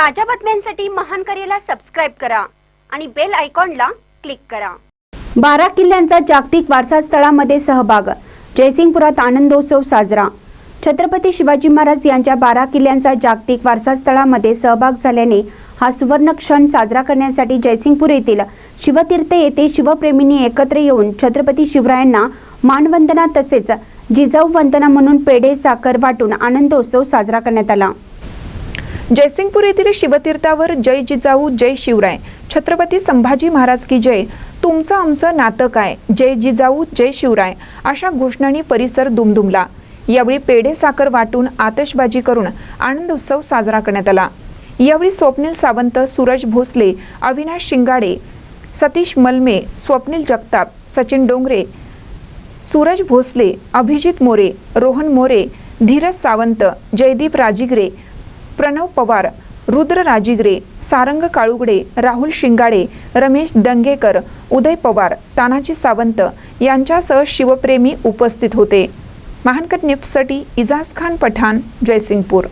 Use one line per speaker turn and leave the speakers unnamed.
ताज्या बातम्यांसाठी महान करेला सबस्क्राईब करा आणि बेल आयकॉनला क्लिक करा. बारा किल्ल्यांचा जागतिक वारसा स्थळामध्ये सहभाग. जयसिंगपुरात आनंदोत्सव साजरा. छत्रपती शिवाजी महाराज यांच्या बारा किल्ल्यांचा जागतिक वारसा स्थळामध्ये सहभाग झाल्याने हा सुवर्ण क्षण साजरा करण्यासाठी जयसिंगपूर येथील शिवतीर्थ येथे शिवप्रेमींनी एकत्र येऊन छत्रपती शिवरायांना मानवंदना तसेच जिजाऊ वंदना म्हणून पेढे साखर वाटून आनंदोत्सव साजरा करण्यात आला.
जयसिंगपूर येथील शिवतीर्थावर जय जिजाऊ जय शिवराय. छत्रपती संभाजी महाराज की जय. तुमचं आमचं नातं काय? जय जिजाऊ जय शिवराय. अशा घोषणांनी परिसर दुमदुमला. यावेळी पेढे साखर वाटून आतषबाजी करून आनंद उत्सव साजरा करण्यात आला. यावेळी स्वप्नील सावंत सूरज भोसले अविनाश शिंगाडे सतीश मलमे स्वप्नील जगताप सचिन डोंगरे सूरज भोसले अभिजित मोरे रोहन मोरे धीरज सावंत जयदीप राजिगरे प्रणव पवार रुद्र राजिगरे सारंग काळुगडे राहुल शिंगाडे रमेश दंगेकर उदय पवार तानाजी सावंत यांच्यासह शिवप्रेमी उपस्थित होते. महानकर निप्ससाठी इजाज खान पठाण जयसिंगपूर.